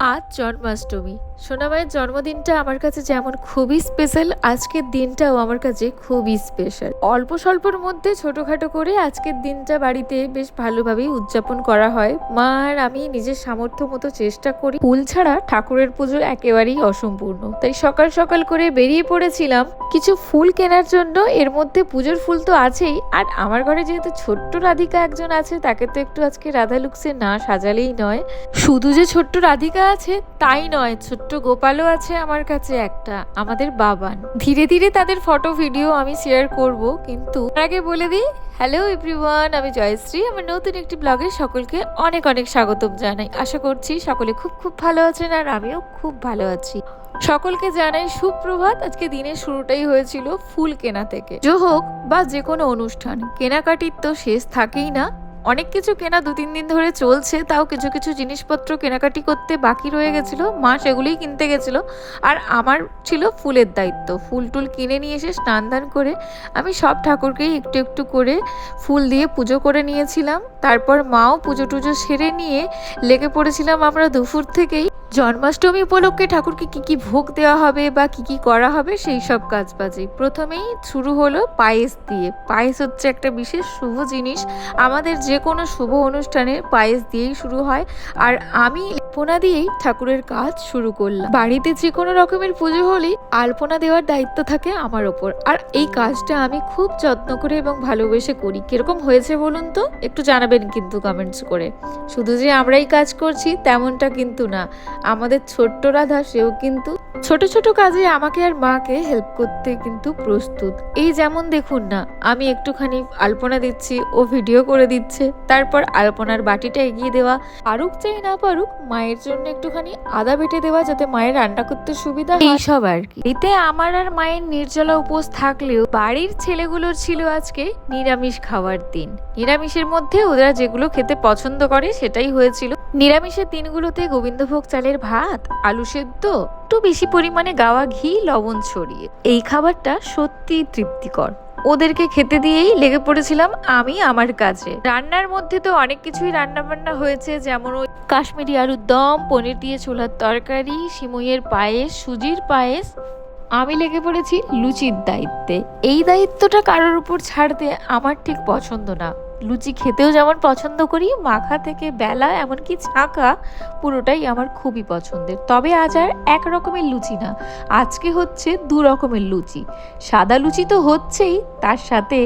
আজ জন্মাষ্টমী। সোনামায়ের জন্মদিনটা আমার কাছে যেমন খুবই স্পেশাল আজকের দিনটাও আমার কাছে খুবই স্পেশাল অল্প স্বল্পর মধ্যে ছোটখাটো করে আজকের দিনটা বাড়িতে বেশ ভালোভাবেই উদযাপন করা হয়। মা আর আমি নিজের সামর্থ্য মতো চেষ্টা করি। ফুল ছাড়া ঠাকুরের পুজো একেবারেই অসম্পূর্ণ। তাই সকাল সকাল করে বেরিয়ে পড়েছিলাম। কিছু ফুল কেনার জন্য এর মধ্যে পুজোর ফুল তো আছেই। আর আমার ঘরে যেহেতু ছোট্ট রাধিকা একজন আছে, তাকে তো একটু আজকে রাধা লুকসে না সাজালেই নয়। শুধু যে ছোট্ট রাধিকা আছে, তাই নয় ছোট্ট গোপালও আছে আমার কাছে একটা, আমাদের বাবান। ধীরে ধীরে তাদের ফটো, ভিডিও আমি শেয়ার করব, কিন্তু আগে বলে দিই হ্যালো এভরিওয়ান আমি জয়শ্রী, আমার নতুন একটি ব্লগে সকলকে অনেক অনেক স্বাগতম জানাই। আশা করছি সকলে খুব খুব ভালো আছেন আর আমিও খুব ভালো আছি। সকলকে জানাই সুপ্রভাত, আজকে দিনের শুরুটাই হয়েছিল ফুল কেনা থেকে। যে হোক, বা যে কোনো অনুষ্ঠান, কেনাকাটির তো শেষ থাকেই না অনেক কিছু কেনা দু তিন দিন ধরে চলছে, তাও কিছু কিছু জিনিসপত্র কেনাকাটি করতে বাকি রয়ে গেছিল। মা সেগুলোই কিনতে গেছিল। আর আমার ছিল ফুলের দায়িত্ব। ফুল টুল কিনে নিয়ে এসে স্নান দান করে আমি সব ঠাকুরকেই একটু একটু করে ফুল দিয়ে পুজো করে নিয়েছিলাম। তারপর মাও পুজো টুজো সেরে নিয়ে লেগে পড়েছিলাম আমরা দুপুর থেকেই। জন্মাষ্টমী উপলক্ষে ঠাকুরকে কি কি ভোগ দেওয়া হবে বা কি কি করা হবে, সেই সব কাজ বাজে প্রথমেই শুরু হলো পায়েস দিয়ে। পায়েস হচ্ছে একটা বিশেষ শুভ জিনিস। আমাদের যে কোনো শুভ অনুষ্ঠানে পায়েস দিয়েই শুরু হয়। আর আমি আলপনা দিয়েই ঠাকুরের কাজ শুরু করলাম। বাড়িতে যে কোনো রকমের পুজো হলেই আলপনা দেওয়ার দায়িত্ব থাকে আমার ওপর। আর এই কাজটা আমি খুব যত্ন করে এবং ভালোবেসে করি। কীরকম হয়েছে বলুন তো? একটু জানাবেন কিন্তু কমেন্টস করে। শুধু যে আমরাই কাজ করছি তেমনটা কিন্তু না। আমাদের ছোট্ট রাধা, সেও কিন্তু ছোট ছোট কাজে আমাকে আর মাকে হেল্প করতে কিন্তু প্রস্তুত। এই যেমন দেখুন না আমি একটুখানি আলপনা দিচ্ছি ও ভিডিও করে দিচ্ছে তারপর আলপনার বাটিটা এগিয়ে দেওয়া। পারুক চাই না পারুক মায়ের জন্য একটুখানি আদা বেটে দেওয়া যাতে মায়ের রান্না করতে সুবিধা হয়। এইসব আর কি। এতে আমার আর মায়ের নির্জলা উপোস থাকলেও বাড়ির ছেলেগুলোর ছিল আজকে নিরামিষ খাওয়ার দিন। নিরামিষের মধ্যে ওরা যেগুলো খেতে পছন্দ করে সেটাই হয়েছিল। নিরামিষের দিনগুলোতে গোবিন্দভোগ চালের ভাত, আলু সেদ্ধ, একটু বেশি পরিমাণে গাওয়া ঘি, লবণ ছড়িয়ে। এই খাবারটা সত্যিই তৃপ্তিকর। ওদেরকে খেতে দিয়েই লেগে পড়েছিলাম আমি আমার কাজে। রান্নার মধ্যে তো অনেক কিছুই রান্না বান্না হয়েছে, যেমন ওই কাশ্মীরি আলুর দম, পনির দিয়ে ছোলার তরকারি, সিমইয়ের পায়েস, সুজির পায়েস। আমি লেগে পড়েছি লুচির দায়িত্বে। এই দায়িত্বটা কারোর উপর ছাড়তে আমার ঠিক পছন্দ না। লুচি খেতেও যেমন পছন্দ করি, মাখা থেকে বেলা এমনকি ছাঁকা পুরোটাই আমার খুবই পছন্দের। তবে আজ আর এক রকমের লুচি না, আজকে হচ্ছে দু রকমের লুচি। সাদা লুচি তো হচ্ছেই, তার সাথে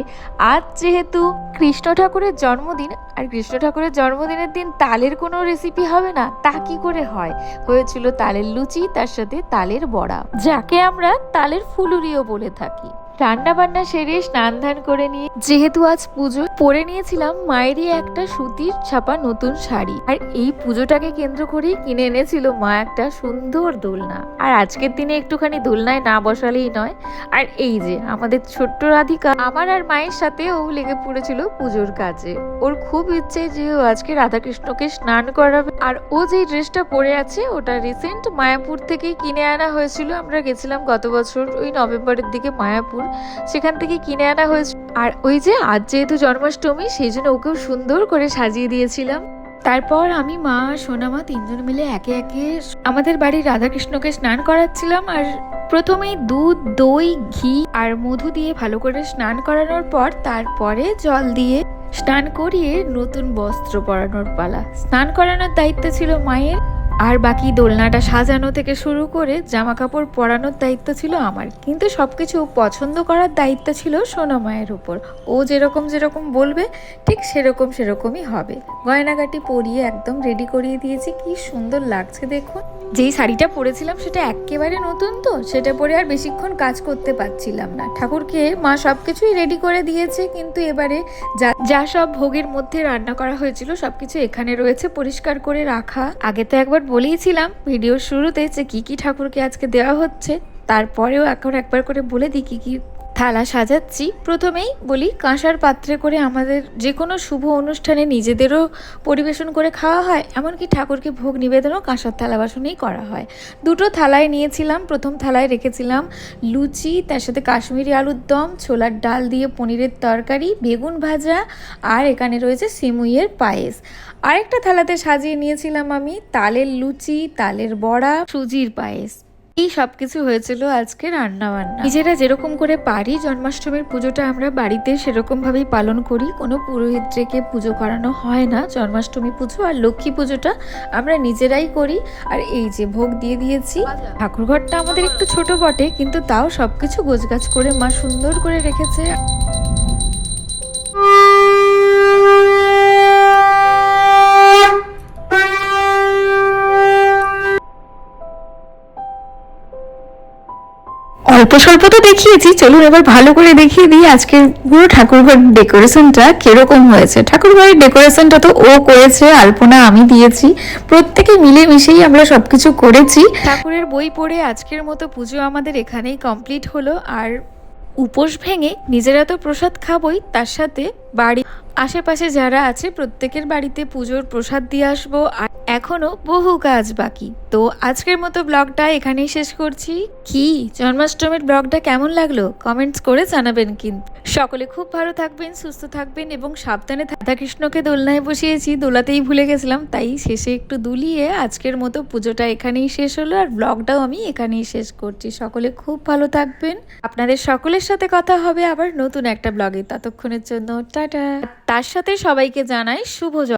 আজ যেহেতু কৃষ্ণ ঠাকুরের জন্মদিন, আর কৃষ্ণ ঠাকুরের জন্মদিনের দিন তালের কোনো রেসিপি হবে না, তা কি করে হয়? হয়েছিল তালের লুচি, তার সাথে তালের বড়া। যাকে আমরা তালের ফুলুরিও বলে থাকি। রান্না বান্না সেরে স্নান ধান করে নিয়ে, যেহেতু আজ পুজো, পরে নিয়েছিলাম মায়েরই একটা সুতির ছাপা নতুন শাড়ি। আর এই পুজোটাকে কেন্দ্র করেই কিনে এনেছিল মা একটা সুন্দর দোলনা। আর আজকের দিনে একটুখানি দোলনায় না বসালেই নয়। আর এই যে, আমাদের ছোট্ট রাধিকা, আমার আর মায়ের সাথে ও লেগে পড়েছিল পুজোর কাজে। ওর খুব ইচ্ছে যে ও আজকে রাধাকৃষ্ণকে স্নান করাবে। আর ও যে ড্রেসটা পরে আছে, ওটা রিসেন্ট মায়াপুর থেকে কিনে আনা হয়েছিল। আমরা গেছিলাম গত বছর ওই নভেম্বরের দিকে মায়াপুর। সেখান থেকে কিনে আনা হয়েছিল। আর ওই যে আজ যেহেতু জন্মাষ্টমী, সেই জন্য ওকেও সুন্দর করে সাজিয়ে দিয়েছিলাম। তারপর আমি, মা সোনামা তিনজন মিলে একে একে আমাদের বাড়ির রাধাকৃষ্ণকে স্নান করাচ্ছিলাম। আর প্রথমেই দুধ, দই, ঘি আর মধু দিয়ে ভালো করে স্নান করানোর পর তারপরে জল দিয়ে স্নান করিয়ে নতুন বস্ত্র পরানোর পালা। স্নান করানোর দায়িত্ব ছিল মায়ের। আর বাকি দোলনাটা সাজানো থেকে শুরু করে জামা কাপড় পরানোর দায়িত্ব ছিল আমার। কিন্তু সবকিছু পছন্দ করার দায়িত্ব ছিল সোনামায়ের উপর। ও যেরকম যেরকম বলবে, ঠিক সেরকম সেরকমই হবে। গয়নাগাটি পরিয়ে একদম রেডি করিয়ে দিয়েছি। কি সুন্দর লাগছে দেখুন। যেই শাড়িটা পরেছিলাম সেটা একেবারে নতুন তো, সেটা পরে আর বেশিক্ষণ কাজ করতে পারছিলাম না। ঠাকুরকে মা সব কিছুই রেডি করে দিয়েছে, কিন্তু এবারে যা যা সব ভোগের মধ্যে রান্না করা হয়েছিল সবকিছু এখানে রয়েছে, পরিষ্কার করে রাখা। আগে তো একবার বলেইছিলাম ভিডিওর শুরুতে যে কী কী ঠাকুরকে আজকে দেওয়া হচ্ছে, তারপরেও এখন একবার করে বলে দিই কী কি থালা সাজাচ্ছি। প্রথমেই বলি, কাঁসার পাত্রে করে আমাদের যে কোনো শুভ অনুষ্ঠানে নিজেদেরও পরিবেশন করে খাওয়া হয়, এমনকি ঠাকুরকে ভোগ নিবেদনও কাঁসার থালা বাসনেই করা হয়। দুটো থালায় নিয়েছিলাম, প্রথম থালায় রেখেছিলাম লুচি, তার সাথে কাশ্মীরি আলুর দম, ছোলার ডাল দিয়ে পনিরের তরকারি, বেগুন ভাজা, আর এখানে রয়েছে সিমুইয়ের পায়েস। আরেকটা থালাতে সাজিয়ে নিয়েছিলাম আমি, তালের লুচি, তালের বড়া, সুজির পায়েস। এই সব কিছু হয়েছিল আজকে রান্না বান্না নিজেরা যেরকম করে পারি জন্মাষ্টমীর পুজোটা আমরা বাড়িতে সেরকম ভাবেই পালন করি। কোনো পুরোহিতকে পুজো করানো হয় না। জন্মাষ্টমী পুজো আর লক্ষ্মী পুজোটা আমরা নিজেরাই করি। আর এই যে ভোগ দিয়ে দিয়েছি, ঠাকুরঘরটা আমাদের একটু ছোট বটে, কিন্তু তাও সবকিছু গোছগাছ করে মা সুন্দর করে রেখেছে। অল্প তো দেখিয়েছি, চলুন এবার ভালো করে দেখিয়ে দিই আজকের পুরো ঠাকুরঘর ডেকোরেশনটা কীরকম হয়েছে। ঠাকুরঘরের ডেকোরেশনটা তো ও করেছে, আলপনা আমি দিয়েছি, প্রত্যেকে মিলে মিশেই আমরা সবকিছু করেছি। ঠাকুরের বই পড়ে আজকের মতো পুজো আমাদের এখানেই কমপ্লিট হলো, আর উপোস ভেঙে নিজেরা তো প্রসাদ খাবই, তার সাথে বাড়ি। আশেপাশে যারা আছে, প্রত্যেকের বাড়িতে পুজোর প্রসাদ দিয়ে আসব। আর এখনও বহু কাজ বাকি। তো আজকের মতো ব্লগটা এখানেই শেষ করছি। কি? জন্মাষ্টমীর ব্লগটা কেমন লাগল? কমেন্টস করে জানাবেন কিন্তু। সকলে খুব ভালো থাকবেন, সুস্থ থাকবেন এবং সাবধানে রাধা কৃষ্ণকে দোলনায় বসিয়েছি, দোলাতেই ভুলে গেছিলাম। তাই শেষে একটু দুলিয়ে আজকের মতো পুজোটা এখানেই শেষ হলো আর ব্লগটাও আমি এখানেই শেষ করছি। সকলে খুব ভালো থাকবেন। আপনাদের সকলের সাথে কথা হবে আবার নতুন একটা ব্লগে। ততক্ষণের জন্য টাটা তার সাথে সবাইকে জানাই শুভ